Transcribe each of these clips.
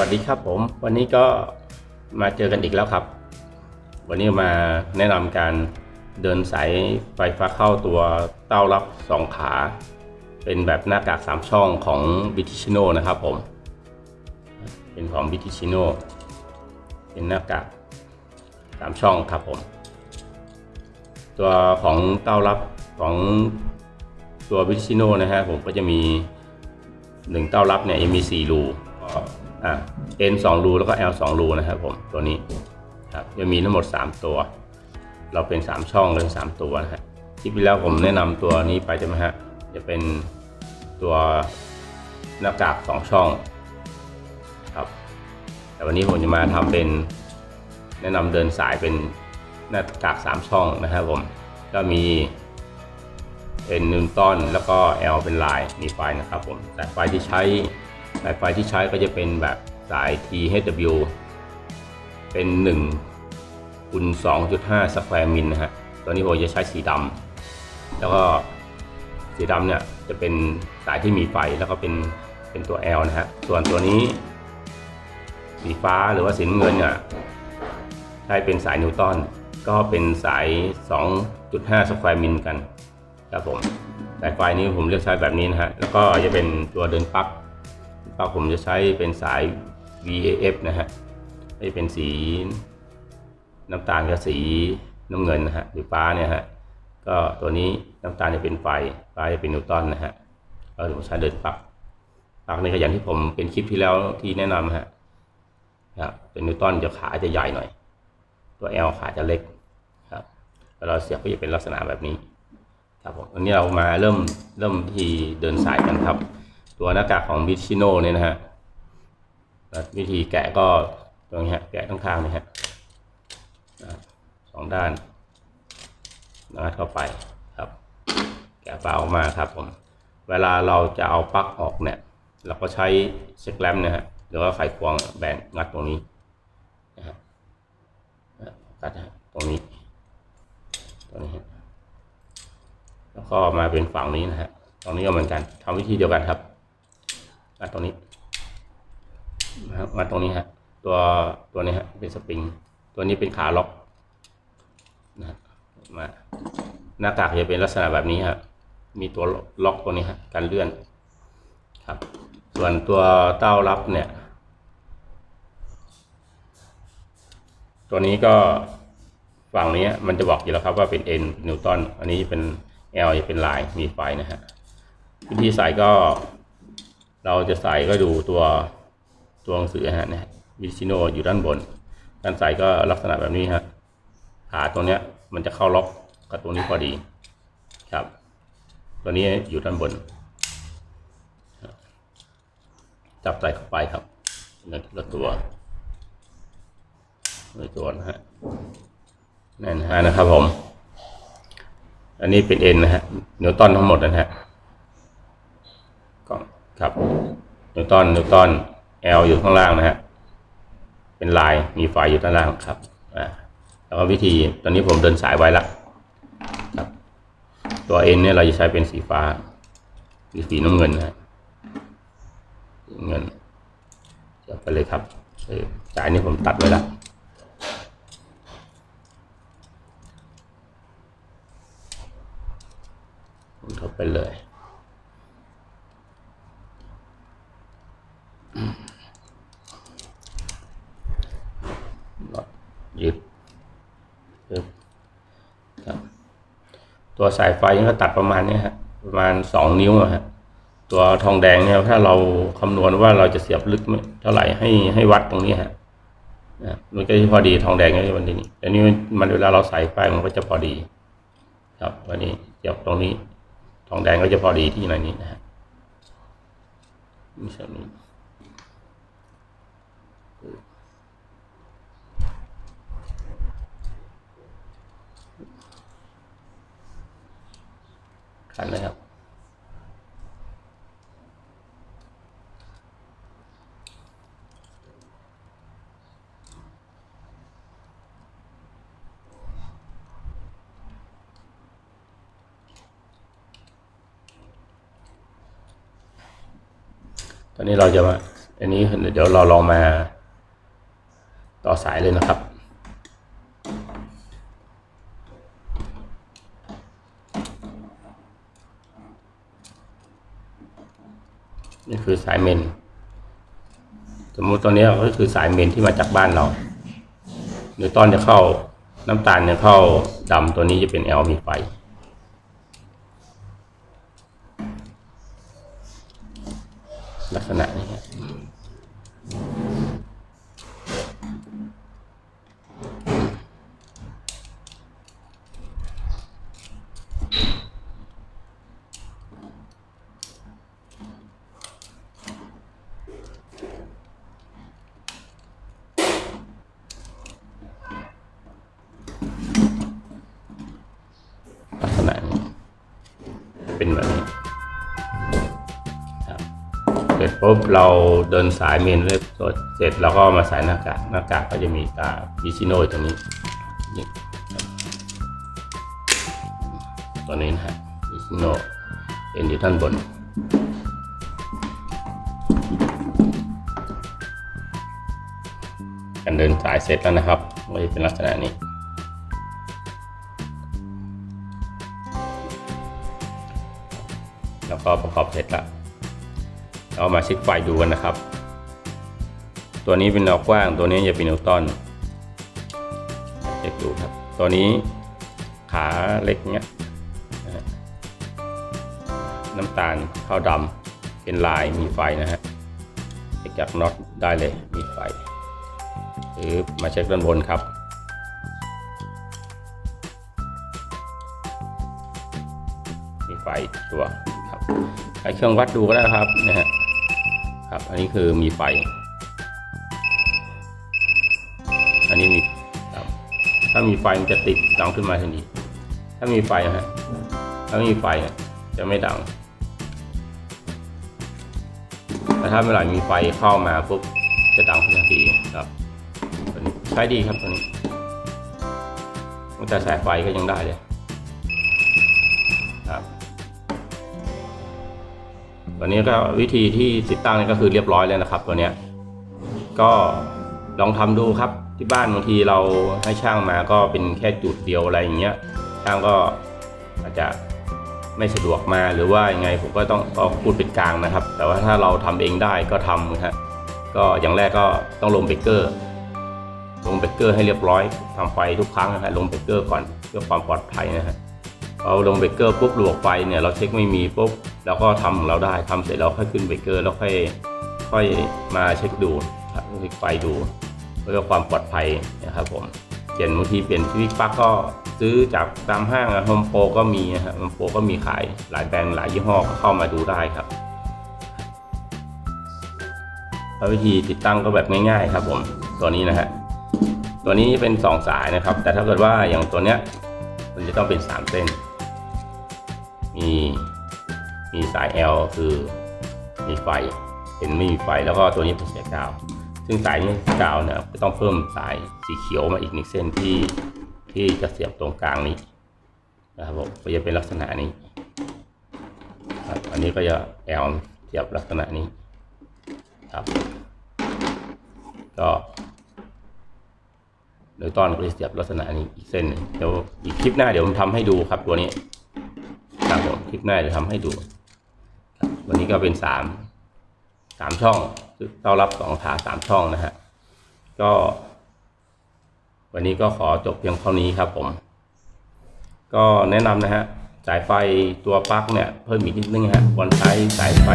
วัสดีครับผม วันนี้ก็มาเจอกันอีกแล้วครับ วันนี้มาแนะนำการเดินสายไฟฟ้าเข้าตัวเต้ารับสองขา เป็นแบบหน้ากากสามช่องของบิทิชิโนนะครับผม เป็นของบิทิชิโนเป็นหน้ากากสามช่องครับผม ตัวของเต้ารับของตัวบิทิชิโนนะฮะผมก็จะมีหนึ่งเต้ารับเนี่ยมี 4 รู อ่า N 2รูแล้วก็ L 2รูนะครับผมตัวนี้ครับจะมีทั้งหมด 3 ตัว เราเป็น 3 ช่องเลย3ตัวนะฮะคลิปที่แล้วผมแนะนำตัวนี้ไปใช่ไหมฮะจะเป็นตัวหน้ากาก 2 ช่องครับแต่วันนี้ผมจะมาทำเป็นแนะนำเดินสายเป็นหน้ากาก 3 ช่องนะครับผมก็มีเป็นนิวตันแล้วก็ L เป็นลายมีไฟนะครับผมสายไฟที่ใช้ สายไฟที่ใช้ก็จะเป็นแบบสาย THW เป็น1คูณ2.5 สแควร์มิลนะฮะ ตัวนี้ผมจะใช้สีดำ แล้วก็สีดำเนี่ยจะเป็นสายที่มีไฟแล้วก็เป็นเป็นตัว L นะฮะ ส่วนตัวนี้สีฟ้าหรือว่าสีน้ำเงินเนี่ยใช้เป็นสายนิวตันก็เป็นสาย 2.5 สแควร์มิลกันครับผมสายไฟนี้ผมเลือกใช้แบบนี้นะฮะ แล้วก็จะเป็นตัวเดินปลั๊ก กผมจะใช้เป็นสาย VAF นะฮะไม่เป็นสีน้ำตาลกับสีน้ำเงินนะฮะหรือฟ้าเนี่ยฮะก็ตัวนี้น้ำตาลจะเป็นไฟฟ้าจะเป็นนิวตันนะฮะก็ผมใช้เดินปั๊กปั๊กในขยันที่ผมเป็นคลิปที่แล้วที่แนะนำฮะครับเป็นนิวตันจะขาจะใหญ่หน่อย ตัว L ขาจะเล็กครับแล้วเราเสียบก็จะเป็นลักษณะแบบนี้ครับผมวันนี้เรามาเริ่มเริ่มวิธีเดินสายกันครับ ตัวหน้ากากของบิชิโน่เนี่ยนะฮะวิธีแกะก็ตรงนี้ฮะแกะข้างนี่ฮะสองด้านงัดเข้าไปครับ แกะฝาออกมาครับผมเวลาเราจะเอาปลั๊กออกเนี่ย เราก็ใช้เช็คแลมนะฮะหรือว่าไขควงแบนงัดตรงนี้นะฮะงัดตรงนี้ตรงนี้แล้วก็มาเป็นฝั่งนี้นะฮะตรงนี้ก็เหมือนกันทำวิธีเดียวกันครับ มาตรงนี้นะครับมาตรงนี้ฮะตัวตัวนี้ฮะเป็นสปริง ตัวนี้เป็นขาล็อกนะฮะมาหน้ากากจะเป็นลักษณะแบบนี้ฮะมีตัวล็อกตัวนี้ฮะการเลื่อนครับ ส่วนตัวเต้ารับเนี่ย ตัวนี้ก็ฝั่งนี้มันจะบอกอยู่แล้วครับว่าเป็น N นิวตันอันนี้เป็น L จะเป็นลายมีไฟนะฮะวิธีใส่ก็ เราจะใส่ก็ดูตัวตัวหนังสือฮะนะวิชิโนอยู่ด้านบน การใส่ก็ลักษณะแบบนี้ฮะขาตัวเนี้ยมันจะเข้าล็อกกับตัวนี้พอดีครับ ตัวนี้อยู่ด้านบน จับใส่เข้าไปครับในละตัวในตัวนะฮะนั่นฮะนะครับผม อันนี้เป็นเอ็นนะฮะนิวตันทั้งหมดนะฮะ ครับนิวตันนิวตันแอยู่ข้างล่างนะฮะเป็นลายมีไฟอยู่ด้านล่างครับอ่าแล้วก็วิธีตอนนี้ผมเดินสายไว้ละครับ ตัวเอ็นเนี่ยเราจะใช้เป็นสีฟ้าหรือสีน้ำเงินนะสีเงินเสียบไปเลยครับสายนี้ผมตัดไว้ละเข้าไปเลยยึดยึดครับ ตัว สายไฟนี่ก็ตัดประมาณนี้ฮะประมาณสองนิ้วอะฮะตัวทองแดงเนี่ยถ้าเราคำนวณว่าเราจะเสียบลึกเท่าไหร่ให้ให้วัดตรงนี้ฮะนะมันก็จะพอดีทองแดงก็จะพอดีแต่นี่มันเวลาเราใส่ไปมันก็จะพอดี ครับวันนี้เสียบตรงนี้ ทองแดงก็จะพอดีที่ในนี้นะฮะนี่ส่วนนี้ันนะครับ ตอนนี้เราจะมา อันนี้เดี๋ยวเราลองมาต่อสายเลยนะครับ นี่คือสายเมน สมมุติตัวนี้ก็คือสายเมนที่มาจากบ้านเรานิวตอนจะเข้าน้ำตาลจะเข้าดำตัวนี้จะเป็นแอลมีไฟลักษณะนี้ฮะลักษณะนี้ เป็นแบบนี้เสร็จปุ๊บเราเดินสายเมนเรียบร้อยเสร็จเราก็มาใส่หน้ากากหน้ากากก็จะมีตาดิชิโนตรงนี้ตัวนี้นะฮะดิชิโนเห็นอยู่ท่านบนการเดินสายเสร็จแล้วนะครับก็จะเป็นลักษณะนี้ แล้วก็ประกอบเสร็จแล้วเรามาเช็คไฟดูกันนะครับ ตัวนี้เป็นแนวกว้าง ตัวนี้จะเป็นนิวตันเช็คดูครับ ตัวนี้ขาเล็กเนี้ยน้ำตาลข้าวดำเป็นลายมีไฟนะฮะเช็คจากน็อตได้เลยมีไฟหรือมาเช็คด้านบนครับมีไฟตัว ใช้เครื่องวัดดูก็ได้ครับนะฮะครับ อันนี้คือมีไฟ อันนี้มีครับ ถ้ามีไฟมันจะติดดังขึ้นมาทันทีถ้ามีไฟนะฮะถ้ามีไฟจะไม่ดังแต่ถ้าเมื่อไหร่มีไฟเข้ามาปุ๊บจะดังขึ้นทันทีครับตัวนี้ใช้ดีครับตัวนี้ตั้งแต่สายไฟก็ยังได้เลย วันนี้ก็วิธีที่ติดตั้งนี่ก็คือเรียบร้อยแล้วนะครับ ตัวเนี้ยก็ลองทำดูครับที่บ้านบางทีเราให้ช่างมาก็เป็นแค่จุดเดียวอะไรอย่างเงี้ยช่างก็อาจจะไม่สะดวกมาหรือว่ายังไงผมก็ต้องก็พูดเป็นกลางนะครับ แต่ว่าถ้าเราทำเองได้ก็ทำนะฮะก็อย่างแรกก็ต้องลงเบรกเกอร์ ลงเบรกเกอร์ให้เรียบร้อยทำไฟทุกครั้งนะฮะลงเบรกเกอร์ก่อนเพื่อความปลอดภัยนะฮะ พอาลงเบเกอร์ปุ๊บระบบไฟเนี่ยเราเช็คไม่มีปุ๊บเราก็ทำของเราได้ทำเสร็จเราค่อยขึ้นเบเกอร์แล้วค่อยค่อยมาเช็คดูครับเช็คไฟดูเพื่อความปลอดภัยนะครับผมเปลี่ยนบางทีเปลี่ยนชีวิตปลั๊กก็ซื้อจากตามห้างโฮมโปรก็มีนะฮะโฮมโปรก็มีขายหลายแบรนด์หลายยี่ห้อก็เข้ามาดูได้ครับวิธีติดตั้งก็แบบง่ายๆครับผมตัวนี้นะฮะตัวนี้เป็นสองสายนะครับ แต่ถ้าเกิดว่าอย่างตัวเนี้ยมันจะต้องเป็น 3 เส้น มีมีสาย L คือมีไฟ เห็นไม่มีไฟแล้วก็ตัวนี้เป็นสายกาว ซึ่งสายนี้กาวเนี่ยจะต้องเพิ่มสายสีเขียวมาอีกหนึ่งเส้นที่ที่จะเสียบตรงกลางนี้นะครับผมก็จะเป็นลักษณะนี้ครับอันนี้ก็จะ L เสียบลักษณะนี้ครับ ก็โดยตอนก็จะเสียบลักษณะนี้อีกเส้นหนึ่งเดี๋ยวอีกคลิปหน้าเดี๋ยวผมทำให้ดูครับตัวนี้ คลิปหน้าจะทำให้ดู วันนี้ก็เป็นสามสามช่องต้อนรับสองขาสามช่องนะฮะ ก็ วันนี้ก็ขอจบเพียงเท่านี้ครับผม ก็แนะนำนะฮะสายไฟตัวปลั๊กเนี่ยเพิ่มอีกนิดนึงฮะควรใช้สายไฟ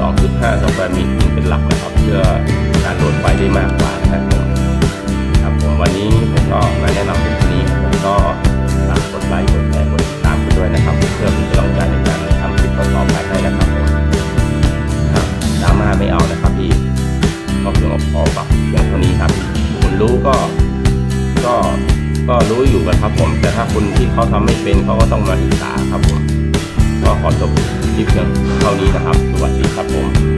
2.5 2แบบมิลเป็นหลักนะครับเพื่อการโหลดไฟได้มากกว่านะครับผมครับผมวันนี้ผมก็มาแนะนำเป็น ก็รู้อยู่กันครับผม แต่ถ้าคุณที่เขาทำไม่เป็นเขาก็ต้องมาศึกษาครับผม ก็ขอจบคลิปเพียงเท่านี้นะครับ สวัสดีครับผม